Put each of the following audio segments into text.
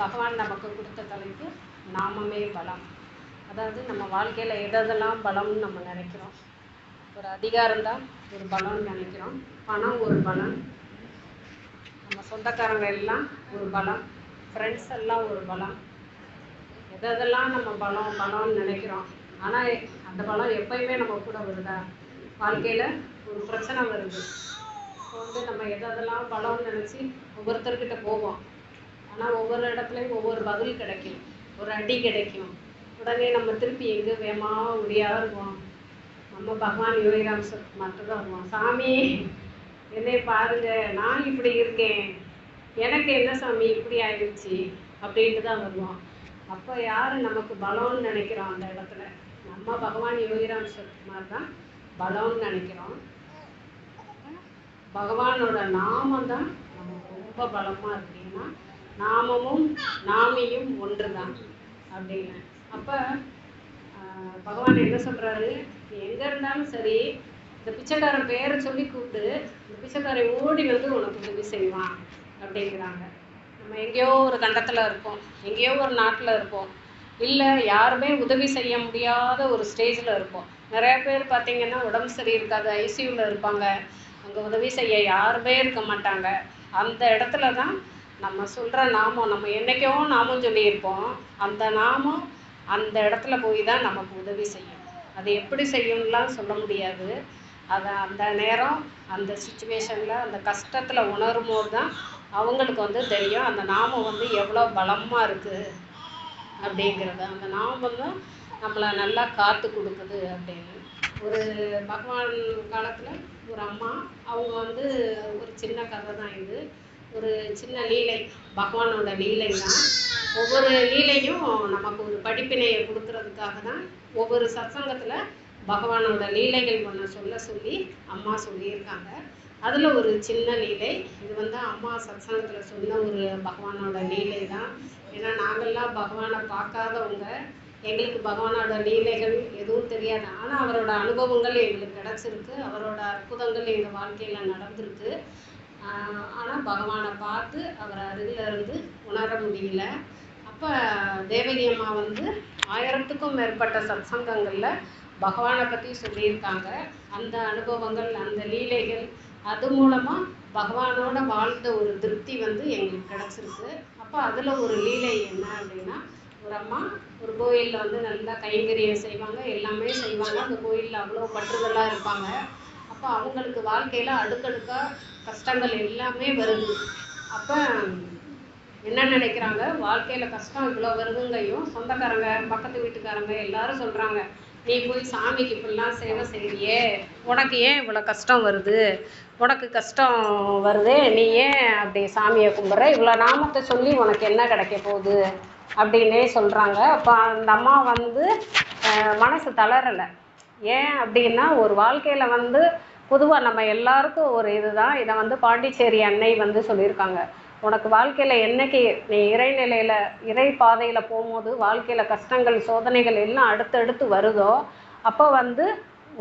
பகவான் நமக்கு கொடுத்த தலைப்பு நாமமே பலம். அதாவது நம்ம வாழ்க்கையில் எதெல்லாம் பலம்னு நம்ம நினைக்கிறோம்? ஒரு அதிகாரம் தான் ஒரு பலம்னு நினைக்கிறோம். பணம் ஒரு பலம் நம்ம சொந்தக்காரங்க எல்லாம் ஒரு பலம். ஃப்ரெண்ட்ஸ் எல்லாம் ஒரு பலம். எதெல்லாம் நம்ம பலம் பலம்னு நினைக்கிறோம். ஆனால் அந்த பலம் எப்பயுமே நம்ம கூட வருதா? வாழ்க்கையில் ஒரு பிரச்சனை வருது. இப்போ வந்து நம்ம எதெல்லாம் பலம்னு நினச்சி ஒவ்வொருத்தர்கிட்ட போவோம். ஆனால் ஒவ்வொரு இடத்துலையும் ஒவ்வொரு பதில் கிடைக்கும். ஒரு அடி கிடைக்கும். உடனே நம்ம திருப்பி எங்கே வேமா இருக்கோம் நம்ம பகவான் யோகிராம் சார் மட்டும்தான் வருவோம் சாமி என்னை பாருங்க நான் இப்படி இருக்கேன். எனக்கு என்ன சாமி இப்படி ஆயிடுச்சு? அப்படின்ட்டு தான் வருவோம். அப்போ யார் நமக்கு பலம்னு நினைக்கிறோம் அந்த இடத்துல? நம்ம பகவான் யோகிராம் சத்குமார் தான் பலம்னு நினைக்கிறோம். பகவானோட நாமம் தான் நமக்கு ரொம்ப பலமாக இருக்குன்னா நாமமும் நாமியும் ஒன்று தான் அப்படின்னு அப்போ பகவான் என்ன சொல்கிறாரு நீ எங்கே இருந்தாலும் சரி இந்த பிச்சைக்காரன் பேரை சொல்லி கூப்பிட்டு இந்த பிச்சைக்காரன் ஓடி வந்து உனக்கு உதவி செய்வான் அப்படிங்கிறாங்க. நம்ம எங்கேயோ ஒரு கண்டத்தில் இருப்போம் எங்கேயோ ஒரு நாட்டில் இருப்போம் இல்லை யாருமே உதவி செய்ய முடியாத ஒரு ஸ்டேஜில் இருப்போம். நிறைய பேர் பார்த்தீங்கன்னா உடம்பு சரி இருக்காது ஐசியூவில் இருப்பாங்க. அங்கே உதவி செய்ய யாருமே இருக்க மாட்டாங்க. அந்த இடத்துல தான் நம்ம சொல்கிற நாமம் நம்ம என்றைக்கோ நாமம் சொல்லியிருப்போம். அந்த நாமம் அந்த இடத்துல போய் தான் நமக்கு உதவி செய்யும். அது எப்படி செய்யும்லாம் சொல்ல முடியாது. அதை அந்த நேரம் அந்த சுச்சுவேஷனில் அந்த கஷ்டத்தில் உணரும் போது தான் அவங்களுக்கு வந்து தெரியும் அந்த நாமம் வந்து எவ்வளோ பலமாக இருக்குது அப்படிங்கிறது. அந்த நாமம் தான் நம்மளை நல்லா காத்து கொடுக்குது அப்படின்னு. ஒரு பகவான் காலத்தில் ஒரு அம்மா அவங்க வந்து ஒரு சின்ன கதை தான் இது. ஒரு சின்ன லீலை பகவானோட லீலை தான் ஒவ்வொரு லீலையும் நமக்கு ஒரு படிப்பினையை கொடுக்கறதுக்காக தான் ஒவ்வொரு சத்சங்கத்தில் பகவானோட லீலைகள் ஒன்று சொல்ல சொல்லி அம்மா சொல்லியிருக்காங்க. அதில் ஒரு சின்ன லீலை. இது வந்து அம்மா சத்சங்கத்தில் சொன்ன ஒரு பகவானோட லீலை தான் ஏன்னா நாங்கள்லாம் பகவானை பார்க்காதவங்க எங்களுக்கு பகவானோட லீலைகள் எதுவும் தெரியாது. ஆனால் அவரோட அனுபவங்கள் எங்களுக்கு கிடச்சிருக்கு. அவரோட அற்புதங்கள் எங்கள் வாழ்க்கையில் நடந்திருக்கு. ஆனால் பகவானை பார்த்து அவர் அருகில் இருந்து உணர முடியல. அப்போ தேவகி அம்மா வந்து ஆயிரத்துக்கும் மேற்பட்ட சத்சங்கங்களில் பகவானை பற்றி சொல்லியிருக்காங்க. அந்த அனுபவங்கள் அந்த லீலைகள் அது மூலமாக பகவானோட வாழ்ந்த ஒரு திருப்தி வந்து எங்களுக்கு கிடச்சிருக்கு. அப்போ அதில் ஒரு லீலை என்ன அப்படின்னா ஒரு அம்மா ஒரு கோயிலில் வந்து நல்லா கைங்கரியம் செய்வாங்க எல்லாமே செய்வாங்க. அந்த கோயிலில் அவ்வளோ பற்றுதலாக இருப்பாங்க. அப்போ அவங்களுக்கு வாழ்க்கையில் அடுக்கடுக்காக கஷ்டங்கள் எல்லாமே வருது. அப்போ என்ன நினைக்கிறாங்க? வாழ்க்கையில் கஷ்டம் இவ்வளோ வருதுங்கையும் சொந்தக்காரங்க பக்கத்து வீட்டுக்காரங்க எல்லாரும் சொல்கிறாங்க நீ போய் சாமிக்கு இப்படிலாம் சேவை செய்கிறியே உனக்கு ஏன் இவ்வளோ கஷ்டம் வருது? உனக்கு கஷ்டம் வருது நீ ஏன் அப்படி சாமியை கும்பிட்ற? இவ்வளோ நாமத்தை சொல்லி உனக்கு என்ன கிடைக்க போகுது? அப்படின்னே சொல்கிறாங்க அப்போ அந்த அம்மா வந்து மனசு தளரலை. ஏன் அப்படின்னா ஒரு வாழ்க்கையில் வந்து பொதுவாக நம்ம எல்லாருக்கும் ஒரு இதுதான். இதை வந்து பாண்டிச்சேரி அன்னை வந்து சொல்லியிருக்காங்க. உனக்கு வாழ்க்கையில் என்னைக்கு நீ இறைநிலையில் இறை பாதையில் போகும்போது வாழ்க்கையில் கஷ்டங்கள் சோதனைகள் எல்லாம் அடுத்தடுத்து வருதோ அப்போ வந்து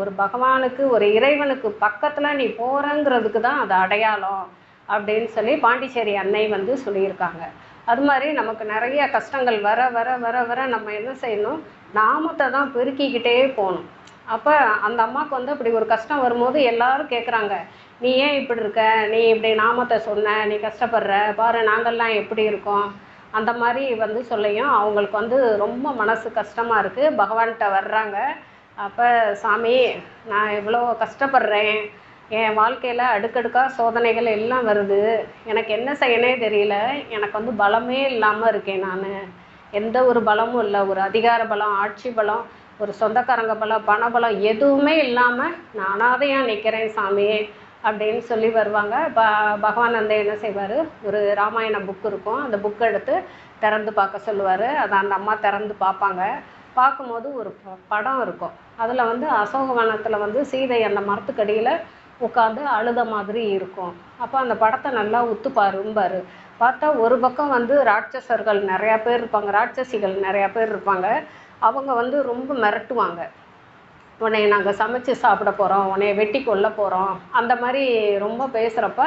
ஒரு பகவானுக்கு ஒரு இறைவனுக்கு பக்கத்தில் நீ போகிறங்கிறதுக்கு தான் அது அடையாளம் அப்படின்னு சொல்லி பாண்டிச்சேரி அன்னை வந்து சொல்லியிருக்காங்க. அது மாதிரி நமக்கு நிறைய கஷ்டங்கள் வர வர வர வர நம்ம என்ன செய்யணும்? நாமத்தை தான் பெருக்கிக்கிட்டே போகணும். அப்போ அந்த அம்மாவுக்கு வந்து அப்படி ஒரு கஷ்டம் வரும்போது எல்லாரும் கேட்குறாங்க நீ ஏன் இப்படி இருக்க? நீ இப்படி நாமத்தை சொன்ன நீ கஷ்டப்படுற. பாரு நாங்கள்லாம் எப்படி இருக்கோம்? அந்த மாதிரி வந்து சொல்லியும் அவங்களுக்கு வந்து ரொம்ப மனசு கஷ்டமாக இருக்குது பகவான்கிட்ட வர்றாங்க. அப்போ சாமி நான் இவ்வளோ கஷ்டப்படுறேன். என் வாழ்க்கையில் அடுக்கடுக்காக சோதனைகள் எல்லாம் வருது. எனக்கு என்ன செய்யணே தெரியல. எனக்கு வந்து பலமே இல்லாமல் இருக்கேன் நான். எந்த ஒரு பலமும் இல்லை. ஒரு அதிகார பலம் ஆட்சி பலம் ஒரு சொந்தக்காரங்க பலம் பணபலம் எதுவுமே இல்லாமல் நான் அனாதையாக நிற்கிறேன் சாமி அப்படின்னு சொல்லி வருவாங்க. ப பகவான் வந்து என்ன செய்வார்? ஒரு ராமாயண புக் இருக்கும். அந்த புக் எடுத்து திறந்து பார்க்க சொல்லுவார். அதை அந்த அம்மா திறந்து பார்ப்பாங்க. பார்க்கும்போது ஒரு படம் இருக்கும். அதில் வந்து அசோகவனத்தில் வந்து சீதை அந்த மரத்துக்கடியில் உட்காந்து அழுத மாதிரி இருக்கும். அப்போ அந்த படத்தை நல்லா உத்து பாரும்பாரு பார்த்தா ஒரு பக்கம் வந்து ராட்சசர்கள் நிறையா பேர் இருப்பாங்க. ராட்சசிகள் நிறையா பேர் இருப்பாங்க. அவங்க வந்து ரொம்ப மிரட்டுவாங்க. உன்னைய நாங்கள் சமைச்சு சாப்பிட போகிறோம் உன்னைய வெட்டி கொல்ல போகிறோம் அந்த மாதிரி ரொம்ப பேசுகிறப்ப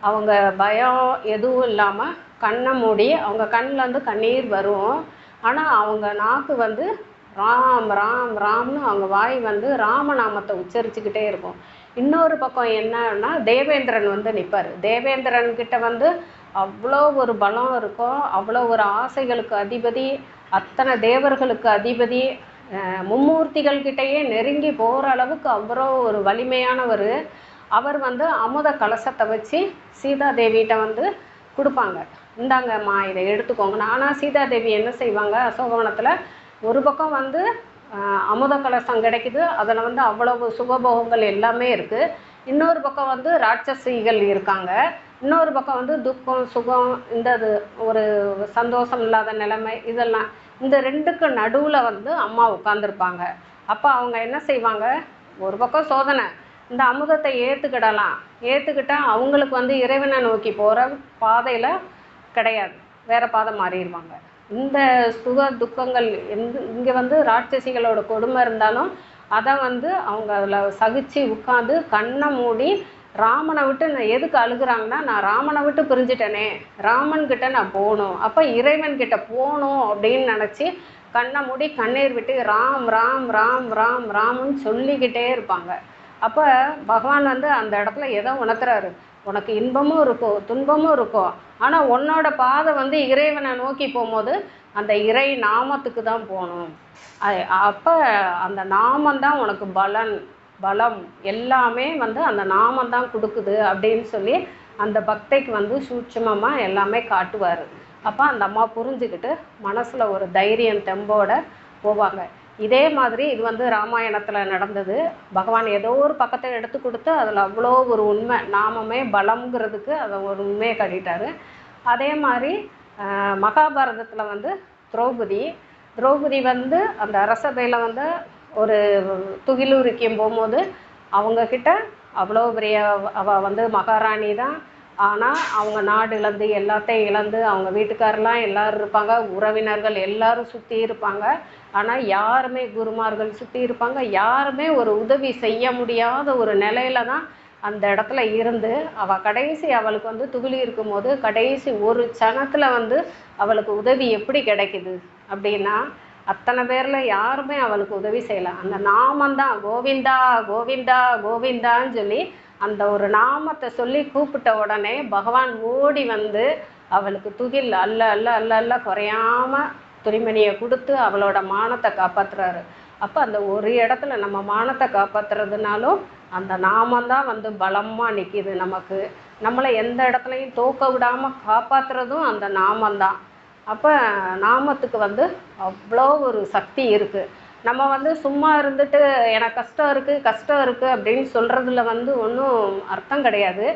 அவங்க பயம் எதுவும் இல்லாமல் கண்ணை மூடி அவங்க கண்ணிலேருந்து கண்ணீர் வரும். ஆனால் அவங்க நாக்கு வந்து ராம் ராம் ராம்னு அவங்க வாய் வந்து ராமநாமத்தை உச்சரிச்சுக்கிட்டே இருக்கும். இன்னொரு பக்கம் என்னன்னா தேவேந்திரன் வந்து நிற்பார் தேவேந்திரன் கிட்ட வந்து அவ்வளோ ஒரு பலம் இருக்கும் அவ்வளோ ஒரு ஆசைகளுக்கு அதிபதி அத்தனை தேவர்களுக்கு அதிபதி மும்மூர்த்திகள் கிட்டேயே நெருங்கி போகிற அளவுக்கு அவ்வளோ ஒரு வலிமையானவர். அவர் வந்து அமுத கலசத்தை வச்சு சீதாதேவிகிட்ட வந்து கொடுப்பாங்க. இந்தாங்கம்மா இதை எடுத்துக்கோங்க. ஆனால் சீதாதேவி என்ன செய்வாங்க? அசோகவனத்தில் ஒரு பக்கம் வந்து அமுத கலசம் கிடைக்குது. அதில் வந்து அவ்வளவு சுகபோகங்கள் எல்லாமே இருக்குது இன்னொரு பக்கம் வந்து ராட்சசிகள் இருக்காங்க. இன்னொரு பக்கம் வந்து துக்கம் சுகம் இந்த இது ஒரு சந்தோஷம் இல்லாத நிலைமை இதெல்லாம். இந்த ரெண்டுக்கு நடுவில் வந்து அம்மா உட்காந்துருப்பாங்க அப்போ அவங்க என்ன செய்வாங்க? ஒரு பக்கம் சோதனை. இந்த அமுதத்தை ஏற்றுக்கிடலாம் ஏற்றுக்கிட்டா அவங்களுக்கு வந்து இறைவனை நோக்கி போகிற பாதையில் கிடையாது. வேறு பாதை மாறிடுவாங்க. இந்த சுக துக்கங்கள் எந்த இங்கே வந்து ராட்சசிகளோட கொடுமை இருந்தாலும் அதை வந்து அவங்க அதில் சகிச்சு உட்காந்து கண்ணை மூடி ராமனை விட்டு நான் எதுக்கு அழுகுறாங்கன்னா நான் ராமனை விட்டு பிரிஞ்சிட்டேனே ராமன் கிட்ட நான் போகணும். அப்போ இறைவன் கிட்ட போகணும் அப்படின்னு நினச்சி கண்ணை மூடி கண்ணீர் விட்டு ராம் ராம் ராம் ராம் ராம்னு சொல்லிக்கிட்டே இருப்பாங்க. அப்போ பகவான் வந்து அந்த இடத்துல எதோ உணர்த்துறாரு. உனக்கு இன்பமும் இருக்கும் துன்பமும் இருக்கும் ஆனால் உன்னோட பாதை வந்து இறைவனை நோக்கி போகும்போது அந்த இறை நாமத்துக்கு தான் போகணும். அப்போ அந்த நாமந்தான் உனக்கு பலன். பலம் எல்லாமே வந்து அந்த நாமம் தான் கொடுக்குது அப்படின்னு சொல்லி அந்த பக்தைக்கு வந்து சூட்சமமாக எல்லாமே காட்டுவார். அப்போ அந்த அம்மா புரிஞ்சுக்கிட்டு மனசில் ஒரு தைரியம் தெம்போட போவாங்க. இதே மாதிரி இது வந்து ராமாயணத்தில் நடந்தது. பகவான் ஏதோ ஒரு பக்கத்தை எடுத்து கொடுத்து அதில் அவ்வளோ ஒரு உண்மை நாமமே பலம்ங்கிறதுக்கு அதை ஒரு உண்மையை காட்டிட்டாரு. அதே மாதிரி மகாபாரதத்தில் வந்து திரௌபதி. திரௌபதி வந்து அந்த அரசபையில் வந்து ஒரு துகிலுரிக்கும் போகும்போது அவங்கக்கிட்ட அவ்வளோ பெரிய அவ வந்து மகாராணி தான். ஆனால் அவங்க நாடு இழந்து எல்லாத்தையும் இழந்து அவங்க வீட்டுக்காரெல்லாம் எல்லோரும் இருப்பாங்க உறவினர்கள் எல்லாரும் சுற்றி இருப்பாங்க. ஆனால் யாருமே குருமார்கள் சுற்றி இருப்பாங்க யாருமே ஒரு உதவி செய்ய முடியாத ஒரு நிலையில தான் அந்த இடத்துல இருந்து அவள் கடைசி அவளுக்கு வந்து துகிலி இருக்கும்போது கடைசி ஒரு சனத்தில் வந்து அவளுக்கு உதவி எப்படி கிடைக்குது அப்படின்னா அத்தனை பேரில் யாருமே அவளுக்கு உதவி செய்யலை. அந்த நாமந்தான் கோவிந்தா கோவிந்தா கோவிந்தான்னு சொல்லி அந்த ஒரு நாமத்தை சொல்லி கூப்பிட்ட உடனே பகவான் ஓடி வந்து அவளுக்கு துகில் அல்ல அல்ல அல்ல அல்ல குறையாம துணிமணியை கொடுத்து அவளோட மானத்தை காப்பாத்துறாரு. அப்போ அந்த ஒரு இடத்துல நம்ம மானத்தை காப்பாத்துறதுனாலும் அந்த நாமந்தான் வந்து பலமாக நிற்கிது நமக்கு. நம்மளை எந்த இடத்துலையும் தோக்க விடாமல் காப்பாற்றுறதும் அந்த நாமந்தான் அப்போ நாமத்துக்கு வந்து அவ்வளோ ஒரு சக்தி இருக்குது நம்ம வந்து சும்மா இருந்துட்டு எனக்கு கஷ்டம் இருக்குது கஷ்டம் இருக்குது அப்படின்னு சொல்கிறதுல வந்து ஒன்றும் அர்த்தம் கிடையாது.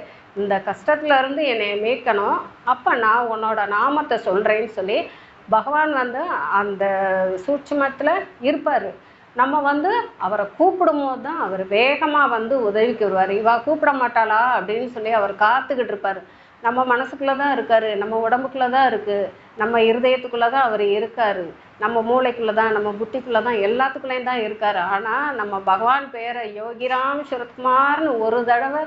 இந்த கஷ்டத்துலேருந்து என்னை மீட்கணும். அப்போ நான் உன்னோட நாமத்தை சொல்கிறேன்னு சொல்லி பகவான் வந்து அந்த சூட்சமத்தில் இருப்பார். நம்ம வந்து அவரை கூப்பிடும்போது தான் அவர் வேகமாக வந்து உதவிக்கு வருவார். இவா கூப்பிட மாட்டாளா? அப்படின்னு சொல்லி அவர் காத்துக்கிட்டு இருப்பார். நம்ம மனசுக்குள்ளே தான் இருக்காரு. நம்ம உடம்புக்குள்ளே தான் இருக்குது நம்ம இருதயத்துக்குள்ளே தான் அவர் இருக்காரு. நம்ம மூளைக்குள்ளே தான் நம்ம புத்திக்குள்ளே தான் எல்லாத்துக்குள்ளேயும் தான் இருக்காரு. ஆனால் நம்ம பகவான் பேரை யோகிராம் சுரத்குமார்னு ஒரு தடவை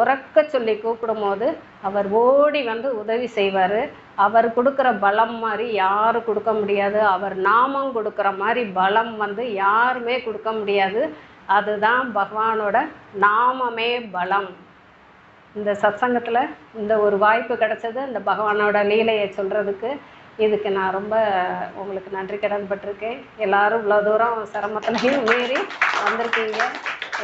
உறக்க சொல்லி கூப்பிடும்போது அவர் ஓடி வந்து உதவி செய்வார். அவர் கொடுக்குற பலம் மாதிரி யாரும் கொடுக்க முடியாது. அவர் நாமம் கொடுக்குற மாதிரி பலம் வந்து யாருமே கொடுக்க முடியாது. அதுதான் பகவானோட நாமமே பலம். இந்த சத்சங்கத்தில் இந்த ஒரு வாய்ப்பு கிடச்சது இந்த பகவானோட லீலையை சொல்கிறதுக்கு இதுக்கு நான் ரொம்ப உங்களுக்கு நன்றி கடன் பட்டிருக்கேன். எல்லாரும் இவ்வளோ தூரம் சிரமத்துலையும் மீறி வந்திருக்கீங்க.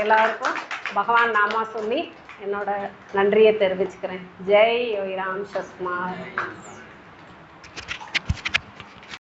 எல்லாருக்கும் பகவான் நாமா சொல்லி என்னோட நன்றியை தெரிவிச்சுக்கிறேன். ஜெய் ராம் சஸ்மார்